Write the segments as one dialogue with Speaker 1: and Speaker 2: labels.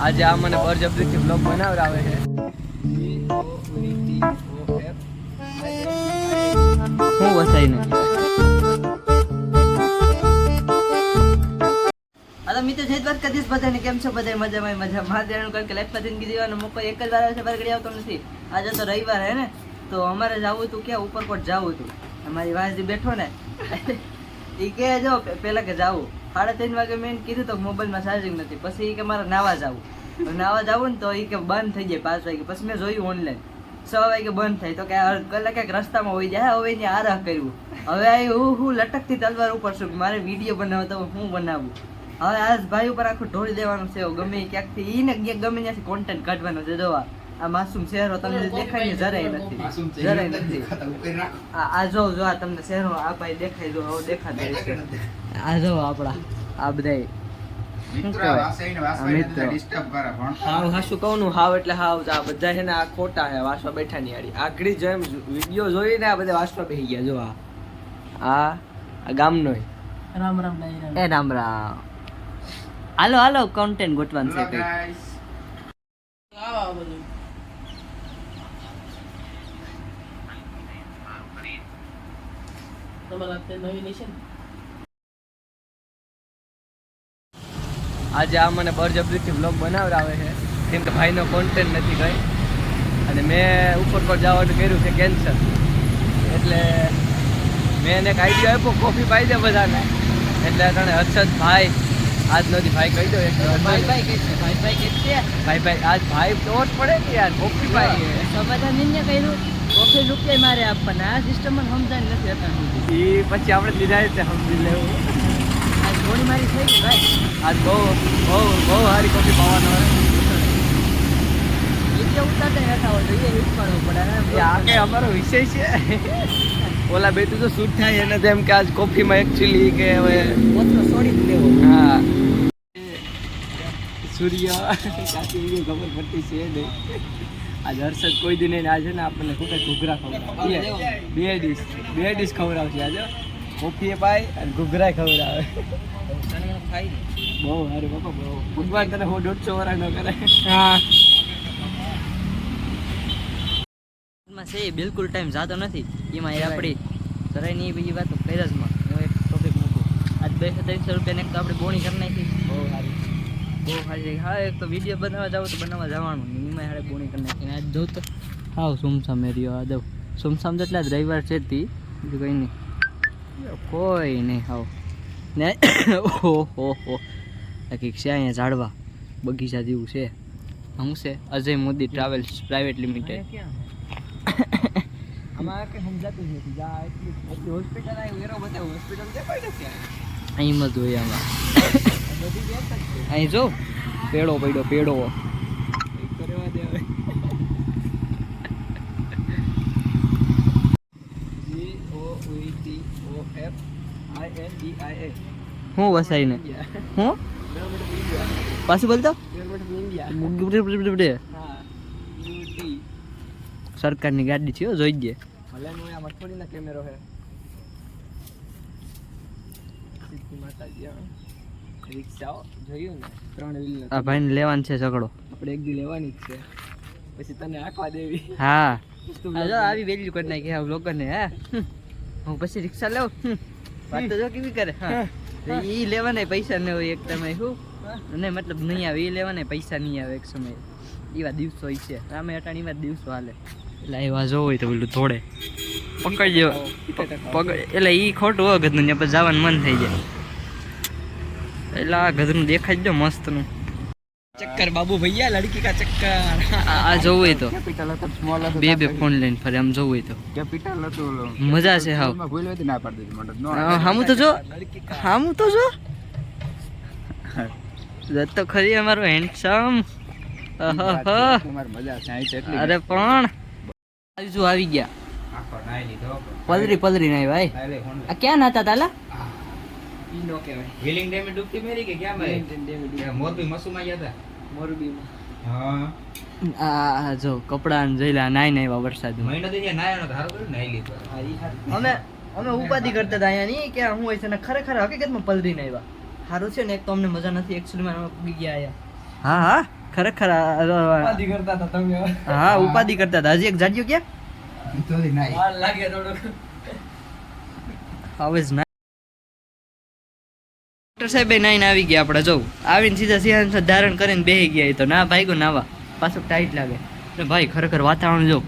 Speaker 1: આજે આ મને બરજબરીથી બ્લોગ બનાવડાવે છે. હું વસાઈને
Speaker 2: હાલો મિત્રો, જય દ્વારકાધીશ બધાને કેમ છો? બધા મજામાં મજા મહાદેવનું કારણ કે લાઈફમાં જિંદગી જીવવાનો મોકો એક જ વાર આવે છે, બરગડી આવતો નથી. આજે તો રવિવાર હે ને? તો અમારે જવું હતું, ક્યાં? ઉપરકોટ જવું હતું. અમારી વાંસજી બેઠો ને. એ કે જો પેલા કે જાવું. સાડા ત્રણ વાગે મેં કીધું તો મોબાઈલમાં ચાર્જિંગ નથી. પછી એ કે મારે નાવા જવું. નાવા જવું ને તો એ કે બંધ થઈ જાય પાંચ વાગે. પછી મેં જોયું ઓનલાઈન છ વાગે બંધ થાય. તો કે કલાક ક્યાંક રસ્તામાં હોઈ જાય. હવે એને આરાહ કર્યું. હવે હું હું લટકતી તલવાર ઉપર છું મારે વીડિયો બનાવો તો હું બનાવું. હવે આ ભાઈ ઉપર આખું ઢોળી દેવાનું છે. ગમે ક્યાંકથી. એને ગમે ત્યાંથી કોન્ટેન્ટ કાઢવાનો છે, જોવા. આ માસૂમ ચહેરો તમને દેખાય ને જરાય નથી. જરાય નથી આ આ જો જો આ તમને ચહેરો આ ભાઈ દેખાય જો હવે દેખાતા. આ જો આપડા આ બધા હાવ હાશું કહું નું હાવ એટલે હાવ આ બધા છે ને આ ખોટા છે વાસવા બેઠા ની હારી આકડી જેમ વીડિયો જોઈને આ બધા વાસવા બેસી ગયા જો આ આ આ ગામનો ય.
Speaker 3: રામ રામ ડાયરા
Speaker 2: એ રામ રામ હાલો હાલો કોન્ટેન્ટ ગોઠવાનું છે કંઈક
Speaker 3: આવો આ બધું તમારા તે નવી ને?
Speaker 1: આજે આ મને બરજબરીથી બ્લોગ બનાવડાવે છે. કેમ કે ભાઈનો કોન્ટેન્ટ નથી કઈ. અને મેં ઉપર પર જવાનું કર્યું છે કેન્સર એટલે મેં એને એક આઈડિયો આપ્યો કોફી પાઈ દે બધાને. એટલે તને હર્ષદ ભાઈ આજ નથી ભાઈ કહી દો એક
Speaker 2: ભાઈ ભાઈ કે છે ભાઈ ભાઈ કે છે
Speaker 1: ભાઈ ભાઈ આજ ભાઈ તો જ પડે ને યાર કોફી પાઈ
Speaker 2: સમાધાન નિર્ણય કર્યું. કોફી રૂપિયા મારે આપવાના. આ સિસ્ટમ મને સમજાય નથી અત્યાર સુધી
Speaker 1: એ પછી આપણે લીધા રીતે સમજી લેવું.
Speaker 2: આ થોડી મારી થઈ ગઈ ભાઈ.
Speaker 1: આજ બહુ બહુ બહુ સારી કોફી પાવાનો હોય
Speaker 2: વીડિયો ઉતારતા રહેતા હોય તો એ હિટ કરવો પડે.
Speaker 1: આ કે અમારો વિષય છે? ઓલા બે તો શૂટ થાય એને તેમ કે આજ કોફીમાં એકચ્યુઅલી કે હવે
Speaker 2: પોતનો છોડી જ દેવો.
Speaker 1: હા. સૂર્ય કાચી ખબર પડતી છે નહીં. આજ હર્ષદ કોઈ દિને નહીં આજે ને આપણને ખૂબ ઘૂઘરા ખવડાવે. બે ડીશ બે ડીશ ખવડાવશે આજે. કોફી એ પાય અને ઘૂઘરા ખવડાવે. બહુ સારું બાપા બહુ. ભગવાન તને હું દોઢસો વરા ન કરે.
Speaker 2: હા. છે બિલકુલ ટાઈમ જાતો નથી. એમાં એ આપણી જરાય નહીં બીજી વાત પેરસમાં હું એક ટોપિક મૂકું. આજ બે ત્રીસો રૂપિયાને ને તો આપણે બોણી કરી નાખી.
Speaker 1: બહુ સારી.
Speaker 2: બહુ હા એક તો વીડિયો બનાવવા જાવ તો બનાવવા જવાનું. એમાં હાડે બોણી કરી નાખી આજ જોઉં તો. હાવ સુમસામ એરિયો આ દઉં સુમસામ જેટલા જ રવિવાર છે તી. બીજું કંઈ નહીં. કોઈ નહીં હાવ. ને ઓહો હો કંઈક છે અહીંયા ઝાડવા. બગીચા જેવું છે. હું છે? Ajay Modi travels private limited
Speaker 1: અમારે કંઈ સમજાતું નથી. જા એટલી હોસ્પિટલ આવી એરો બતાવું હોસ્પિટલ નથી
Speaker 2: અહીં જ હોય આમાં.
Speaker 1: બધી છે
Speaker 2: અહીં જો પેડો પડ્યો પેડો.
Speaker 1: એ
Speaker 2: હું વસાઈને? હું? પાછું બોલતો? સરકારની ગાડી છે હો, જોઈ જ
Speaker 1: ભલે આમાં થોડી ના કેમેરો હે. માતાજી. રિક્ષાઓ જોયું ને? ત્રણ વ્હીલ
Speaker 2: આ ભાઈને લેવાનું છે ઝઘડો.
Speaker 1: આપણે એક દી લેવાની જ છે. પછી તને આખવા દેવી.
Speaker 2: હા.
Speaker 1: તું
Speaker 2: જો આવી વેલ્યુ કરી નાખી આ લોકોને હે? હું પછી રિક્ષા લેવ વાત તો જો કેવી કરે હા. ઈ લેવાના પૈસા ન હોય એક તમે શું? અને મતલબ નહીં આવે એ લેવાના પૈસા નહીં આવે એક સમય. એવા દિવસો છે. રામે અટાણ એવા દિવસો હાલે. એટલે એવા જો હોય તો પેલું થોડે પકડી જો એટલે એ ખોટું હોય ને પછી જવાનું મન થઈ જાય. એટલે આ ગધનું દેખાઈ જ મસ્ત મસ્તનું.
Speaker 1: ચક્કર બાબુ ભૈયા લડકી કા ચક્કર.
Speaker 2: આ જોવું હોય તો.
Speaker 1: કેપિટલ હતો સ્મોલ હતો
Speaker 2: બે બે ફોન લઈને ફરે આમ જોવું હોય તો.
Speaker 1: કેપિટલ હતું
Speaker 2: મજા છે હાવ.
Speaker 1: ભૂલ હતી ના પાડી દીધી મને.
Speaker 2: હામું તો જો. હામું તો જો. જત તો ખરી અમારો હેન્ડસમ અરે પણ. આજુ આવી ગયા.
Speaker 1: આખો નાઈ લીધો.
Speaker 2: પલરી પલરી નહીં ભાઈ. આ ક્યાં નાતા તાલા?
Speaker 1: ઈ નો કહેવાય.
Speaker 4: હિલિંગ ડેમે ડૂબતી મેરી કે ક્યાં મારી?
Speaker 1: Wellington David.
Speaker 4: મોરબી મસુમાં ગયા હતા
Speaker 1: મોરબીમાં.
Speaker 4: હા.
Speaker 2: જો કપડા જઈલા નાઈ નાઈ વા વરસાદ
Speaker 4: મહિનો થી નાયો નતો હારું કર્યો નાઈ લીધું.
Speaker 2: અમે અમે ઉપાધિ કરતા હતા અહીંયા ની કે હું હોય છે ને ખરેખર હકીકતમાં પલરી નહીં આવ્યા. સારું છે ને એક તો અમને મજા નથી એકચ્યુઅલીમાં અમે પૂગી ગયા આયા હા હા. ખરેખર
Speaker 1: ઉપાધિ કરતા હતા તમે.
Speaker 2: હા ઉપાધિ કરતા હતા હજી એક જાડ્યો ક્યાં?
Speaker 4: તો નાઈ.
Speaker 1: લાગે થોડું
Speaker 2: હવે જ ના ડોક્ટર સાહેબ નાઈને આવી ગયા આપણે જવું આવીને સીધા સિંહાસન ધારણ કરીને બેહી ગયા એ તો. ના ભાઈ ગયો નાવા પાછું ટાઈટ લાગે. ભાઈ ખરેખર વાતાવરણ જો.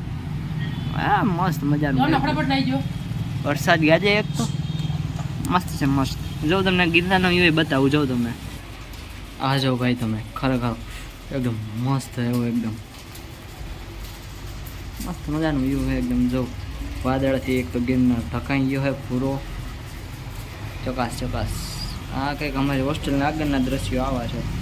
Speaker 2: આ મસ્ત મજાનું વરસાદ ગાજે એક તો. મસ્ત છે મસ્ત. જો તમને ગીરનારનો વ્યૂ બતાવું જો તમને. આ જો ભાઈ તમે ખરેખર એકદમ મસ્ત એવું એકદમ. મસ્ત મજાનું વ્યૂ છે એકદમ જો. વાદળથી એક તો ગિરનાર ઢકાઈ ગયો છે પૂરો. ચોકાસ ચોકાસ આ કંઈક અમારી હોસ્ટેલના આગળના દ્રશ્યો આવા છે.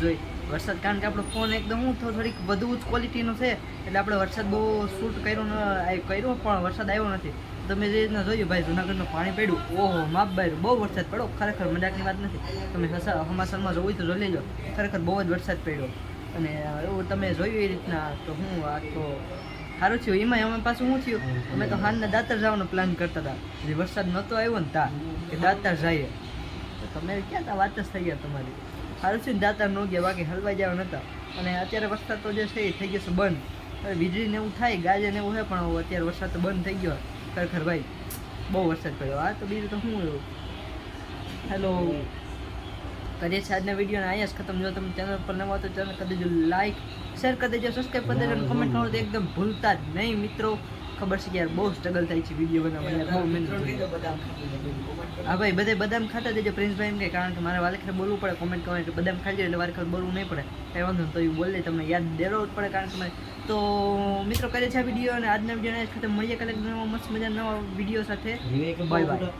Speaker 2: જોઈ વરસાદ કારણ કે આપણો ફોન એકદમ હું થોડીક વધુ જ ક્વોલિટીનો છે. એટલે આપણે વરસાદ બહુ શૂટ કર્યો ન કર્યો, પણ વરસાદ આવ્યો નથી. તમે જે રીતના જોયું, ભાઈ જુનાગઢનું પાણી પડ્યું. ઓહો, માપ બાય બહુ વરસાદ પડ્યો. ખરેખર મજાકની વાત નથી. તમે હસા હમાસનમાં જોવું તો જોઈ લેજો. ખરેખર બહુ જ વરસાદ પડ્યો. અને એવું તમે જોયું એ રીતના તો હું આ તો સારું થયું. એમાં અમે પાછું શું થયું? અમે તો હાલના દાતર જવાનો પ્લાન કરતા હતા. જે વરસાદ નહોતો આવ્યો ને તા, કે દાતર જઈએ. તો તમે ક્યાં તા વાત જ થઈ ગયા તમારી? છે દાતા ન ગયા, બાકી હલવાઈ જવા નતા અને અત્યારે વરસાદ તો જે છે એ થઈ ગયો છે બંધ. હવે વીજળી ને એવું થાય ગાજે ને એવું છે પણ અત્યારે વરસાદ તો બંધ થઈ ગયો. ખરેખર ભાઈ, બહુ વરસાદ પડ્યો. આ તો બીજું તો શું એવું હેલો કરીએ છે આજના વિડીયોને અહીંયા જ ખતમ. જો તમે ચેનલ પર નવા તો ચેનલ કરી દેજો. લાઈક શેર કરી દેજો સબસ્ક્રાઈબ કરી દેજો અને કમેન્ટ કરો તો એકદમ ભૂલતા જ નહીં મિત્રો. ખબર છે કે યાર બહુ સ્ટ્રગલ થાય છે વીડિયો બનાવવા યાર બહુ મહેનત હા ભાઈ બધે બદામ ખાતા દેજો પ્રિન્સભાઈ એમ કે કારણ કે મારે વાલેખરે બોલવું પડે કોમેન્ટ કરવા એટલે બદામ ખાઈ એટલે વારે બોલવું નહીં પડે. કાંઈ વાંધો તો એ બોલે તમને યાદ દેવો જ પડે કારણ કે તો મિત્રો કરે છે આ વીડિયો અને આજના વિડીયોને ખાતે મળીએ કાલે એક મસ્ત મજા નવા વીડિયો સાથે. Bye bye